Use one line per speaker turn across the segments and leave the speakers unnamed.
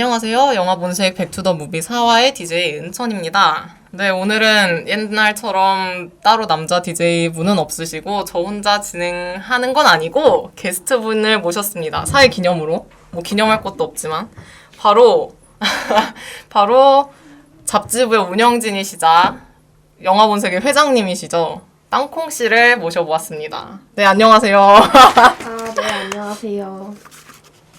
안녕하세요. 영화 본색 백투더 무비 4화의 DJ 은천입니다. 네, 오늘은 옛날처럼 따로 남자 DJ분은 없으시고 저 혼자 진행하는 건 아니고 게스트 분을 모셨습니다. 사회 기념으로. 뭐 기념할 것도 없지만 바로 바로 잡지부의 운영진이시자 영화 본색의 회장님이시죠. 땅콩 씨를 모셔보았습니다. 네, 안녕하세요.
아, 네, 안녕하세요.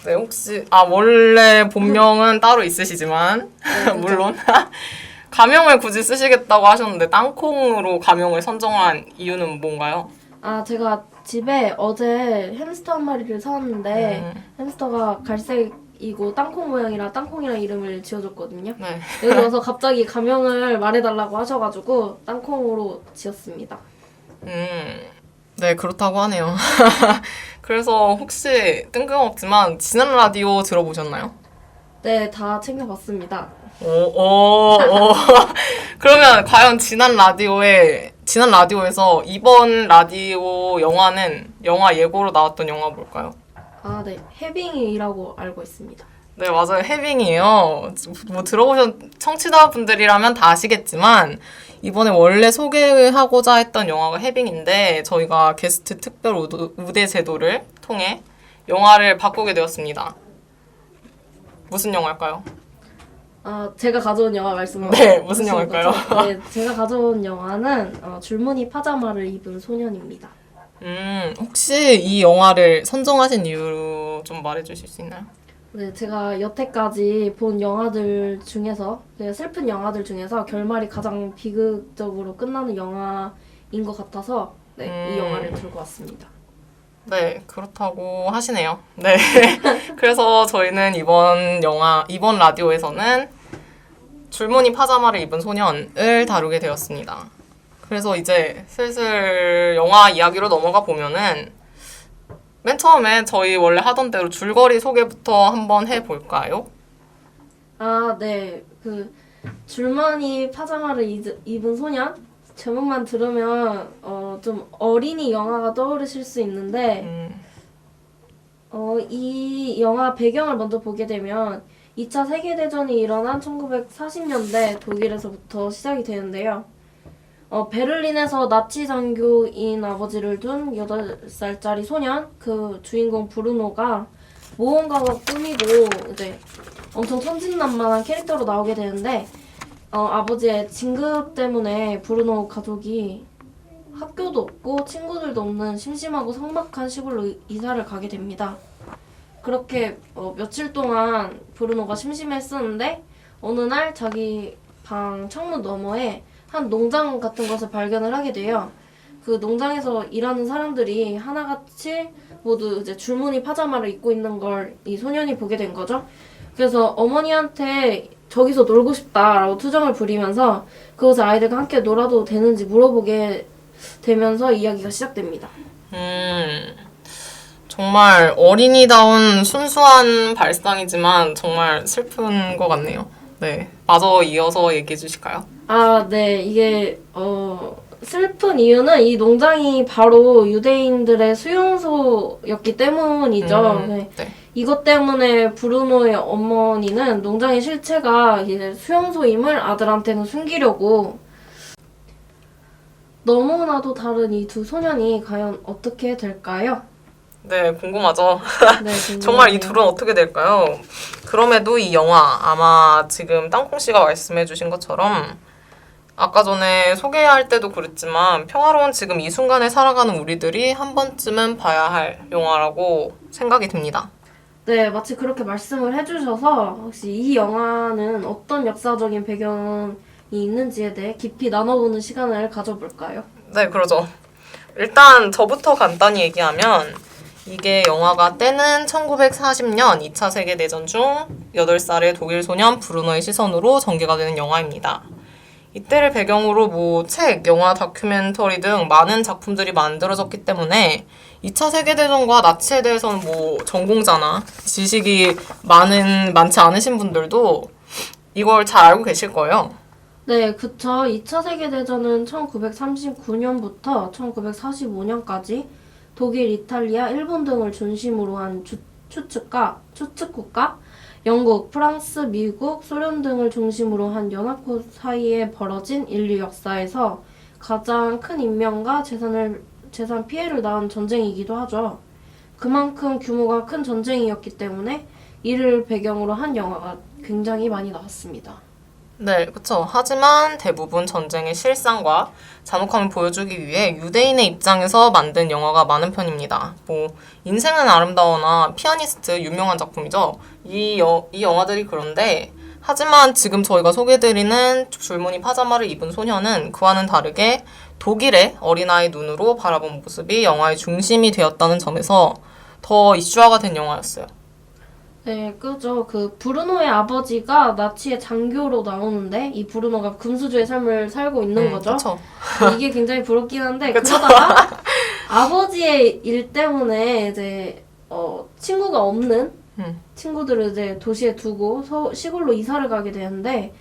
네, 혹시, 아, 원래 본명은 따로 있으시지만, 물론. 가명을 굳이 쓰시겠다고 하셨는데, 땅콩으로 가명을 선정한 이유는 뭔가요?
아, 제가 집에 어제 햄스터 한 마리를 사왔는데,
음.
햄스터가 갈색이고 땅콩 모양이라 땅콩이라는 이름을 지어줬거든요.
네.
여기 와서 갑자기 가명을 말해달라고 하셔가지고, 땅콩으로 지었습니다.
음, 네, 그렇다고 하네요. 그래서 혹시 뜬금없지만, 지난 라디오 들어보셨나요?
네, 다 챙겨봤습니다.
오, 오, 오. 그러면 과연 지난 라디오에, 지난 라디오에서 이번 라디오 영화는 영화 예고로 나왔던 영화 뭘까요?
아, 네, 해빙이라고 알고 있습니다.
네, 맞아요. 해빙이에요. 뭐 들어보신 청취자분들이라면 다 아시겠지만 이번에 원래 소개하고자 했던 영화가 해빙인데 저희가 게스트 특별 우대 제도를 통해 영화를 바꾸게 되었습니다. 무슨 영화일까요?
아, 제가 가져온 영화 말씀을
네, 무슨 영화일까요?
네, 제가 가져온 영화는 어, 줄무늬 파자마를 입은 소년입니다.
음, 혹시 이 영화를 선정하신 이유 좀 말해주실 수 있나요?
네, 제가 여태까지 본 영화들 중에서 그 슬픈 영화들 중에서 결말이 가장 비극적으로 끝나는 영화인 것 같아서 네,
음.
이 영화를 들고 왔습니다.
네, 그렇다고 하시네요. 네. 그래서 저희는 이번 영화, 이번 라디오에서는 줄무늬 파자마를 입은 소년을 다루게 되었습니다. 그래서 이제 슬슬 영화 이야기로 넘어가 보면은 맨 처음에 저희 원래 하던 대로 줄거리 소개부터 한번 해볼까요?
아, 네, 그 줄무늬 파자마를 입- 입은 소년 제목만 들으면 어, 좀 어린이 영화가 떠오르실 수 있는데
음,
어, 이 영화 배경을 먼저 보게 되면 2차 세계대전이 일어난 1940년대 독일에서부터 시작이 되는데요. 어, 베를린에서 나치 장교인 아버지를 둔 8살짜리 소년, 그 주인공 브루노가 모험가가 꾸미고 이제 엄청 천진난만한 캐릭터로 나오게 되는데 어, 아버지의 진급 때문에 브루노 가족이 학교도 없고 친구들도 없는 심심하고 삭막한 시골로 이- 이사를 가게 됩니다. 그렇게 어, 며칠 동안 브루노가 심심했었는데 어느 날 자기 방 창문 너머에 한 농장 같은 것을 발견을 하게 돼요. 그 농장에서 일하는 사람들이 하나같이 모두 이제 줄무늬 파자마를 입고 있는 걸 이 소년이 보게 된 거죠. 그래서 어머니한테 저기서 놀고 싶다라고 투정을 부리면서 그곳에 아이들과 함께 놀아도 되는지 물어보게 되면서 이야기가 시작됩니다.
음, 정말 어린이다운 순수한 발상이지만 정말 슬픈 것 같네요. 네. 마저 이어서 얘기해 주실까요?
아, 네. 이게 어 슬픈 이유는 이 농장이 바로 유대인들의 수용소였기 때문이죠.
음,
네.
네.
이것 때문에 브루노의 어머니는 농장의 실체가 이제 수용소임을 아들한테는 숨기려고 너무나도 다른 이 두 소년이 과연 어떻게 될까요?
네, 궁금하죠.
네,
정말 이
궁금하네요.
둘은 어떻게 될까요? 그럼에도 이 영화 아마 지금 땅콩 씨가 말씀해 주신 것처럼 아까 전에 소개할 때도 그랬지만 평화로운 지금 이 순간에 살아가는 우리들이 한 번쯤은 봐야 할 영화라고 생각이 듭니다.
네, 마치 그렇게 말씀을 해주셔서 혹시 이 영화는 어떤 역사적인 배경이 있는지에 대해 깊이 나눠보는 시간을 가져볼까요?
네, 그러죠. 일단 저부터 간단히 얘기하면 이게 영화가 때는 1940년 2차 세계대전 중 8살의 독일 소년 브루노의 시선으로 전개가 되는 영화입니다. 이때를 배경으로 뭐 책, 영화, 다큐멘터리 등 많은 작품들이 만들어졌기 때문에 2차 세계대전과 나치에 대해서는 뭐 전공자나 지식이 많은 많지 않으신 분들도 이걸 잘 알고 계실 거예요.
네, 그쵸. 2차 세계대전은 1939년부터 1945년까지 독일, 이탈리아, 일본 등을 중심으로 한 주, 추측과, 추측국가 영국, 프랑스, 미국, 소련 등을 중심으로 한 연합국 사이에 벌어진 인류 역사에서 가장 큰 인명과 재산을 재산 피해를 낳은 전쟁이기도 하죠. 그만큼 규모가 큰 전쟁이었기 때문에 이를 배경으로 한 영화가 굉장히 많이 나왔습니다.
네, 그렇죠. 하지만 대부분 전쟁의 실상과 잔혹함을 보여주기 위해 유대인의 입장에서 만든 영화가 많은 편입니다. 뭐 인생은 아름다워나 피아니스트 유명한 작품이죠. 이, 여, 이 영화들이 그런데 하지만 지금 저희가 소개드리는 줄무늬 파자마를 입은 소녀는 그와는 다르게 독일의 어린아이 눈으로 바라본 모습이 영화의 중심이 되었다는 점에서 더 이슈화가 된 영화였어요.
네, 그죠. 그 브루노의 아버지가 나치의 장교로 나오는데 이 브루노가 금수저의 삶을 살고 있는
음,
거죠.
그쵸.
이게 굉장히 부럽긴 한데
그쵸.
그러다가 아버지의 일 때문에 이제 어, 친구가 없는
음.
친구들을 이제 도시에 두고 서, 시골로 이사를 가게 되는데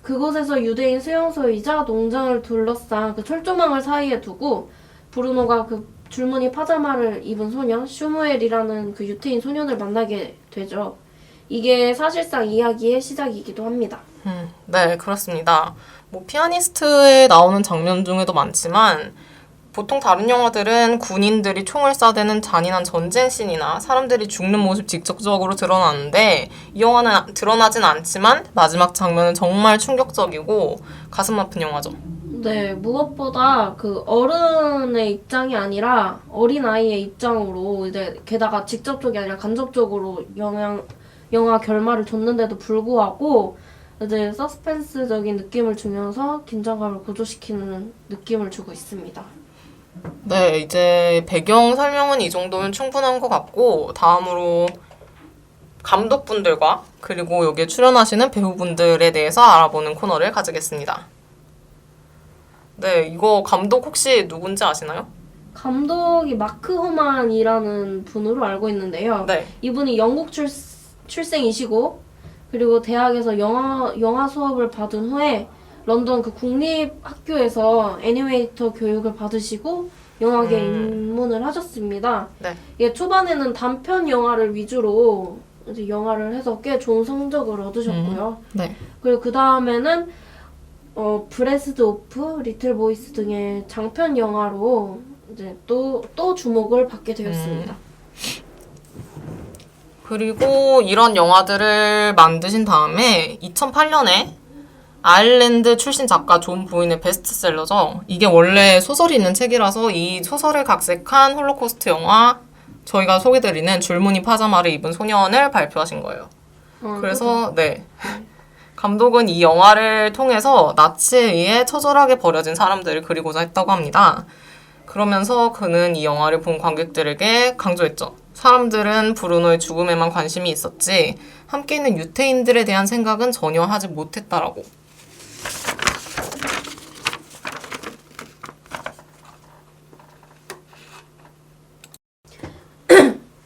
그곳에서 유대인 수용소이자 농장을 둘러싼 그 철조망을 사이에 두고 브루노가 그 줄무늬 파자마를 입은 소년 슈무엘이라는 그 유태인 소년을 만나게 되죠. 이게 사실상 이야기의 시작이기도 합니다.
음, 네, 그렇습니다. 뭐 피아니스트에 나오는 장면 중에도 많지만 보통 다른 영화들은 군인들이 총을 쏴대는 잔인한 전쟁 씬이나 사람들이 죽는 모습 직접적으로 드러나는데 이 영화는 드러나진 않지만 마지막 장면은 정말 충격적이고 가슴 아픈 영화죠.
네, 무엇보다 그 어른의 입장이 아니라 어린 아이의 입장으로 이제 게다가 직접적이 아니라 간접적으로 영향 영화 결말을 줬는데도 불구하고 이제 서스펜스적인 느낌을 주면서 긴장감을 고조시키는 느낌을 주고 있습니다.
네, 이제 배경 설명은 이 정도면 충분한 것 같고 다음으로 감독분들과 그리고 여기에 출연하시는 배우분들에 대해서 알아보는 코너를 가지겠습니다. 네, 이거 감독 혹시 누군지 아시나요?
감독이 마크 호만이라는 분으로 알고 있는데요.
네.
이분이 영국 출, 출생이시고 그리고 대학에서 영화 영화 수업을 받은 후에 런던 그 국립학교에서 애니메이터 교육을 받으시고 영화계에
음.
입문을 하셨습니다.
네.
이게 초반에는 단편 영화를 위주로 이제 영화를 해서 꽤 좋은 성적을 얻으셨고요.
네.
그리고 그 다음에는 어 브레스드 오프, 리틀 보이스 등의 장편 영화로 이제 또 또 주목을 받게 되었습니다.
그리고 이런 영화들을 만드신 다음에 2008년에 아일랜드 출신 작가 존 보인의 베스트셀러죠. 이게 원래 소설이 있는 책이라서 이 소설을 각색한 홀로코스트 영화 저희가 소개드리는 줄무늬 파자마를 입은 소년을 발표하신 거예요.
어,
그래서 네. 감독은 이 영화를 통해서 나치에 의해 처절하게 버려진 사람들을 그리고자 했다고 합니다. 그러면서 그는 이 영화를 본 관객들에게 강조했죠. 사람들은 브루노의 죽음에만 관심이 있었지 함께 있는 유태인들에 대한 생각은 전혀 하지 못했다라고.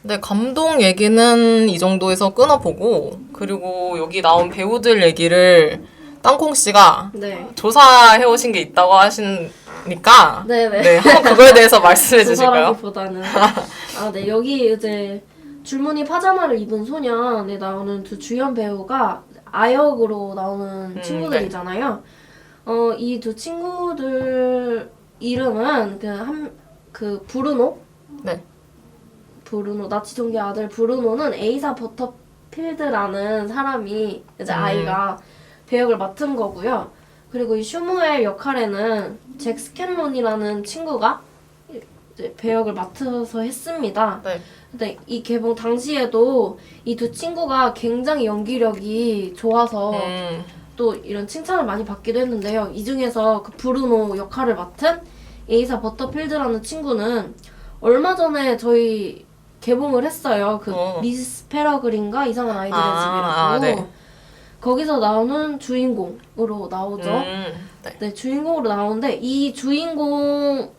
네, 감동 얘기는 이 정도에서 끊어보고 그리고 여기 나온 배우들 얘기를 땅콩 씨가
네.
조사해 오신 게 있다고 하시니까
네네.
네, 한번 그거에 대해서 말씀해 주실까요?
조사라기보다는 아, 네 여기 이제 줄무늬 파자마를 입은 소년에 나오는 두 주연 배우가 아역으로 나오는
음,
친구들이잖아요. 어, 이 두 친구들 이름은 그 한 그 브루노
네.
브루노 나치 종교 아들 브루노는 에이사 버터필드라는 사람이 이제
음.
아이가 배역을 맡은 거고요. 그리고 이 슈무엘 역할에는 잭 스캔론이라는 친구가 이제 배역을 맡아서 했습니다.
네.
근데 이 개봉 당시에도 이 두 친구가 굉장히 연기력이 좋아서
음,
또 이런 칭찬을 많이 받기도 했는데요. 이 중에서 그 브루노 역할을 맡은 에이사 버터필드라는 친구는 얼마 전에 저희 개봉을 했어요. 그
어.
미스 페러글인가 이상한 아이들의
아,
집이라고.
아, 네.
거기서 나오는 주인공으로 나오죠.
음, 네.
네, 주인공으로 나오는데 이 주인공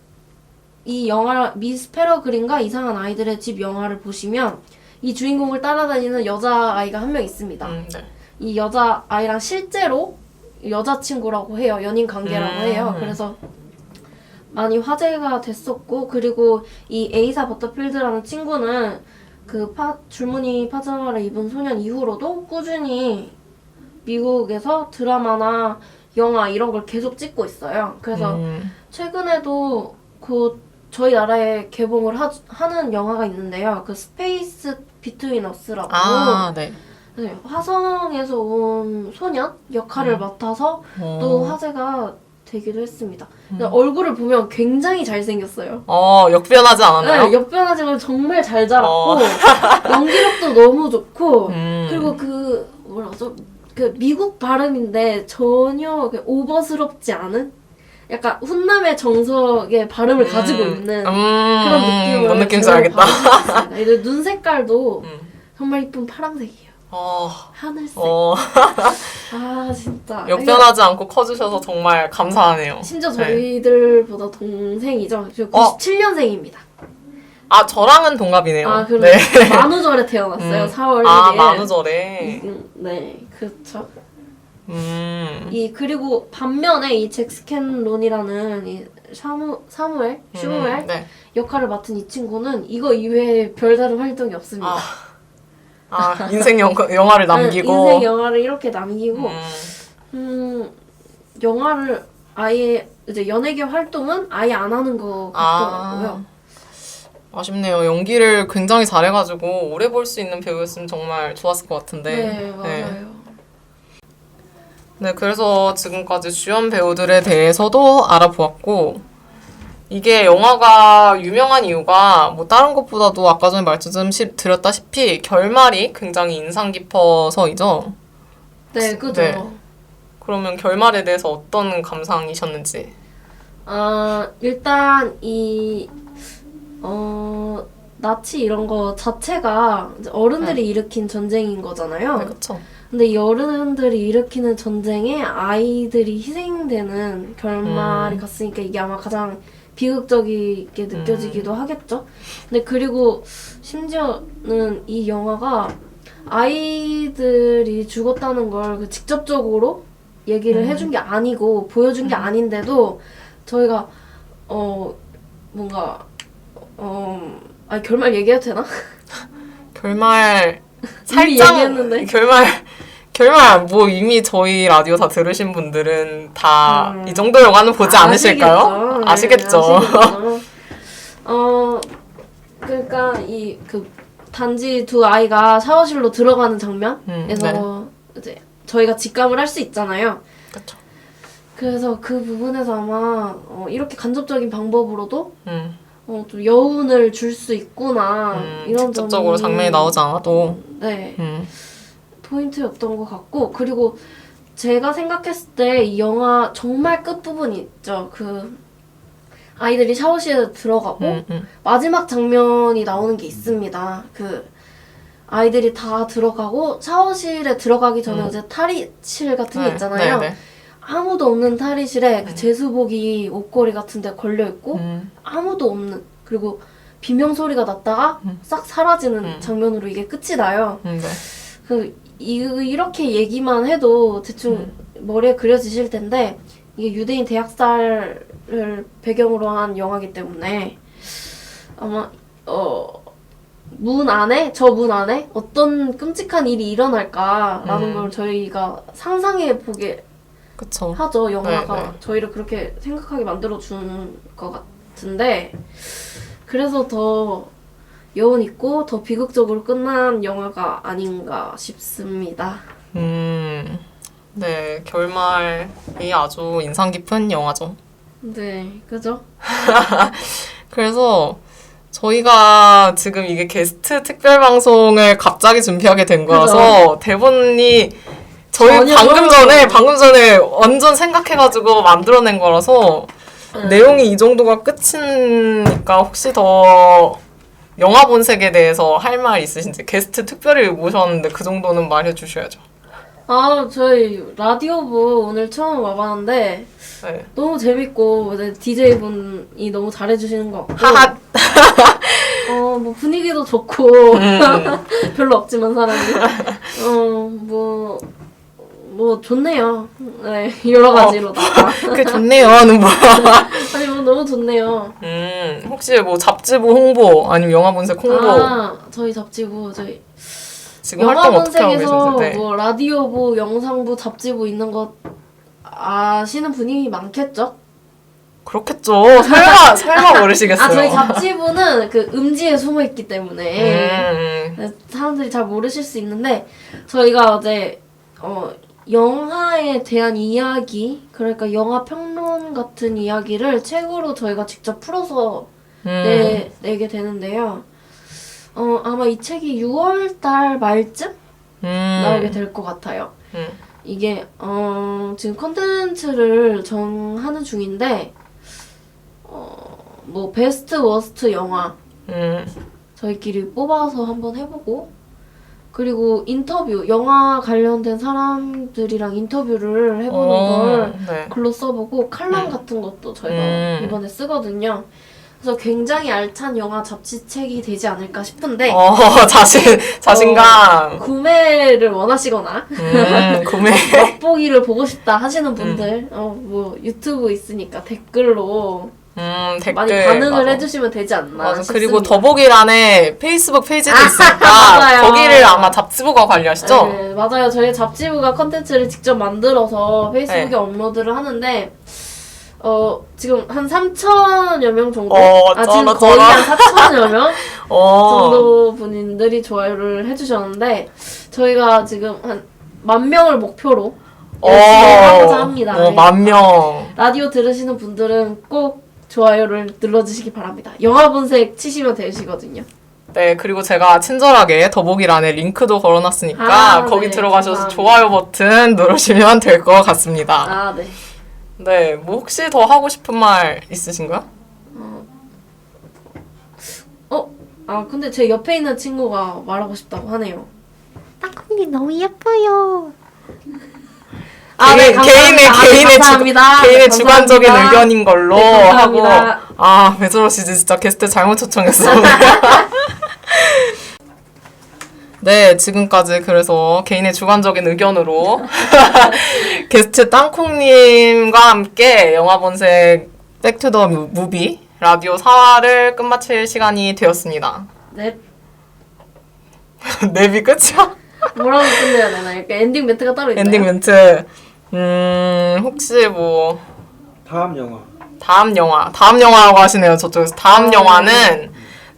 이 영화 미스 페러글인가 이상한 아이들의 집 영화를 보시면 이 주인공을 따라다니는 여자 아이가 한 명 있습니다.
음, 네.
이 여자 아이랑 실제로 여자친구라고 해요. 연인 관계라고
음.
해요. 그래서 많이 화제가 됐었고 그리고 이 에이사 버터필드라는 친구는 그 파, 줄무늬 파자마를 입은 소년 이후로도 꾸준히 미국에서 드라마나 영화 이런 걸 계속 찍고 있어요. 그래서
음.
최근에도 곧 저희 나라에 개봉을 하, 하는 영화가 있는데요. 그 스페이스 비트윈 어스라고
아, 네.
네, 화성에서 온 소년 역할을
음.
맡아서
어.
또 화제가 되기도 했습니다.
음.
얼굴을 보면 굉장히 잘생겼어요.
어, 역변하지 않았나요?
네, 역변하지만 정말 잘 자랐고
어.
연기력도 너무 좋고
음.
그리고 그 뭐라 그러죠? 그 미국 발음인데 전혀 그 오버스럽지 않은 약간 훈남의 정석의 발음을 가지고 있는
음,
그런 느낌을
뭔 느낌인지 알겠다.
받을 수 있습니다. 이제 눈 색깔도
음.
정말 이쁜 파란색이에요.
어,
하늘색.
어,
아 진짜.
역변하지 않고 커주셔서 정말 감사하네요.
심지어
네.
저희들보다 동생이죠. 저
어.
97년생입니다.
아, 저랑은 동갑이네요.
아, 그럼
네.
만우절에 태어났어요.
음.
4월 1일.
아, 만우절에.
네, 그렇죠.
음.
이 그리고 반면에 이 잭 스캔론이라는 이 사무 사무엘 슈무엘
음, 네.
역할을 맡은 이 친구는 이거 이외에 별다른 활동이 없습니다.
아, 아 인생 영, 영화를 남기고.
네, 인생 영화를 이렇게 남기고
음,
음, 영화를 아예 이제 연예계 활동은 아예 안 하는 것
아.
같더라고요.
아 쉽네요. 연기를 굉장히 잘해가지고 오래 볼 수 있는 배우였으면 정말 좋았을 것 같은데.
네, 맞아요.
네, 그래서 지금까지 주연 배우들에 대해서도 알아보았고, 이게 영화가 유명한 이유가 뭐 다른 것보다도 아까 전에 말씀 시- 드렸다시피 결말이 굉장히 인상 깊어서이죠.
네, 그죠.
네. 그러면 결말에 대해서 어떤 감상이셨는지.
아, 일단 이 어, 나치 이런 거 자체가 어른들이 일으킨 전쟁인 거잖아요.
네, 그렇죠.
근데 이 어른들이 일으키는 전쟁에 아이들이 희생되는 결말이
음.
갔으니까 이게 아마 가장 비극적이게 느껴지기도 하겠죠. 근데 그리고 심지어는 이 영화가 아이들이 죽었다는 걸 그 직접적으로 얘기를
음.
해준 게 아니고 보여준 게 아닌데도 저희가 어 뭔가 어 아니 결말 얘기해도 되나?
결말 살짝. 결말 결말 뭐 이미 저희 라디오 다 들으신 분들은 다이
음.
정도 영화는 보지 않으실까요?
아시겠죠? 네, 아시겠죠. 어 그러니까 이 그 단지 두 아이가 샤워실로 들어가는 장면에서
음,
이제 저희가 직감을 할 수 있잖아요.
그렇죠.
그래서 그 부분에서 아마 어, 이렇게 간접적인 방법으로도
음,
어, 좀 여운을 줄 수 있구나
음,
이런
직접적으로 장면이 나오지 않아도
네
음,
포인트였던 것 같고 그리고 제가 생각했을 때 이 영화 정말 끝 부분이 있죠. 그 아이들이 샤워실에 들어가고
음, 음.
마지막 장면이 나오는 게 있습니다. 그 아이들이 다 들어가고 샤워실에 들어가기 전에
음.
이제 탈의실 같은 게
네,
있잖아요.
네, 네.
아무도 없는 탈의실에 그 제수복이 옷걸이 같은 데 걸려 있고
음,
아무도 없는 그리고 비명 소리가 났다가
음.
싹 사라지는
음.
장면으로 이게 끝이 나요.
음, 네.
그 이, 이렇게 얘기만 해도 대충
음.
머리에 그려지실 텐데 이게 유대인 대학살을 배경으로 한 영화기 때문에 아마 어. 문 안에 저 문 안에 어떤 끔찍한 일이 일어날까라는
음.
걸 저희가 상상해 보게
그쵸.
하죠 영화가
네, 네.
저희를 그렇게 생각하게 만들어 주는 것 같은데 그래서 더 여운 있고 더 비극적으로 끝난 영화가 아닌가 싶습니다.
음, 네, 결말이 아주 인상 깊은 영화죠.
네, 그죠?
그래서 저희가 지금 이게 게스트 특별 방송을 갑자기 준비하게 된 거라서 대본이 저희 방금 전에 방금 전에 완전 생각해가지고 만들어낸 거라서
네.
내용이 이 정도가 끝이니까 혹시 더 영화 본색에 대해서 할 말 있으신지 게스트 특별히 모셨는데 그 정도는 말해 주셔야죠.
아, 저희 라디오부 오늘 처음 와봤는데
네.
너무 재밌고 이제 DJ 분이 너무 잘해주시는 것 같고
하하.
어, 뭐 분위기도 좋고
음,
별로 없지만 사람이 어 뭐 뭐뭐 좋네요. 네 여러 가지로다가
그게 좋네요는 뭐야?
아니 뭐 너무 좋네요.
음, 혹시 뭐 잡지부 홍보 아니면 영화 본색 홍보
아 저희 잡지부 저희
지금
영화
활동 어떻게 하고 계신지? 네.
뭐 라디오부, 영상부, 잡지부 있는 것 아시는 분이 많겠죠?
그렇겠죠. 설마 설마 모르시겠어요?
아 저희 잡지부는 그 음지에 숨어 있기 때문에
음,
네, 사람들이 잘 모르실 수 있는데 저희가 어제 어 영화에 대한 이야기 그러니까 영화 평론 같은 이야기를 책으로 저희가 직접 풀어서
음.
내, 내게 되는데요. 어 아마 이 책이 6월 달 말쯤
음.
나오게 될 것 같아요.
음.
이게 어 지금 컨텐츠를 정하는 중인데 어 뭐 베스트 워스트 영화
음.
저희끼리 뽑아서 한번 해보고 그리고 인터뷰 영화 관련된 사람들이랑 인터뷰를 해보는
어,
걸
네.
글로 써보고 칼럼
음.
같은 것도 저희가
음.
이번에 쓰거든요. 그래서 굉장히 알찬 영화 잡지책이 되지 않을까 싶은데
어, 자신 자신감.
구매를 원하시거나
음, 구매.
맛보기를 보고 싶다 하시는 분들 어뭐 유튜브 있으니까 댓글로
음, 댓글.
많이 반응을
맞아.
해주시면 되지 않나
맞아.
싶습니다.
그리고 더보기란에 페이스북 페이지도
아,
있으니까
맞아요.
거기를 아마 잡지부가 관리하시죠?
네, 맞아요. 저희 잡지부가 컨텐츠를 직접 만들어서 페이스북에
네.
업로드를 하는데 어 지금 한 3천여 명 정도?
어,
아 지금
쩔어,
거의
쩔어.
한 4천여 명
어.
정도 분들이 좋아요를 해주셨는데 저희가 지금 한 만 명을 목표로 열심히 하고자 합니다.
어, 만 명.
라디오 들으시는 분들은 꼭 좋아요를 눌러주시기 바랍니다. 영화 본색 치시면 되시거든요.
네, 그리고 제가 친절하게 더보기란에 링크도 걸어놨으니까
아,
거기
네,
들어가셔서
감사합니다.
좋아요 버튼 누르시면 될 것 같습니다.
아 네.
네, 뭐 혹시 더 하고 싶은 말 있으신가요?
어? 아 근데 제 옆에 있는 친구가 말하고 싶다고 하네요.
땅콩이 너무 예뻐요.
아, 네,
개인-
감사합니다.
개인의
아,
개인의
감사합니다.
주, 개인의
네,
주관적인
감사합니다.
의견인 걸로
네,
하고
감사합니다.
아왜 저러시지 진짜 게스트 잘못 초청했어. 네 지금까지 그래서 개인의 주관적인 의견으로 게스트 땅콩님과 함께 영화 본색 백투더 무비 라디오 4화를 끝마칠 시간이 되었습니다.
네.
랩이 끝이야?
뭐라고 끝내야 되나? 이렇게 엔딩 멘트가 따로 있나요?
엔딩 멘트. 음 혹시 뭐
다음 영화
다음 영화, 다음 영화라고 하시네요. 저쪽에서 다음
아,
영화는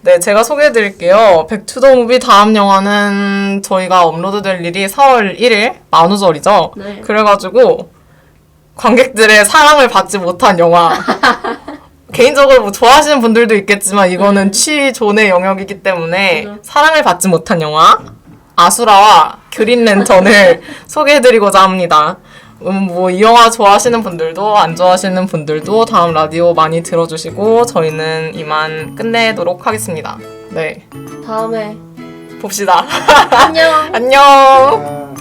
네 제가 소개해드릴게요. 백투더 무비 다음 영화는 저희가 업로드될 일이 4월 1일 만우절이죠.
네.
그래가지고 관객들의 사랑을 받지 못한 영화. 개인적으로 뭐 좋아하시는 분들도 있겠지만 이거는 취존의 영역이기 때문에
음.
사랑을 받지 못한 영화 아수라와 그린 랜턴을 소개해드리고자 합니다. 음, 뭐, 이 영화 좋아하시는 분들도, 안 좋아하시는 분들도 다음 라디오 많이 들어주시고, 저희는 이만 끝내도록 하겠습니다. 네.
다음에
봅시다.
안녕.
안녕!
아,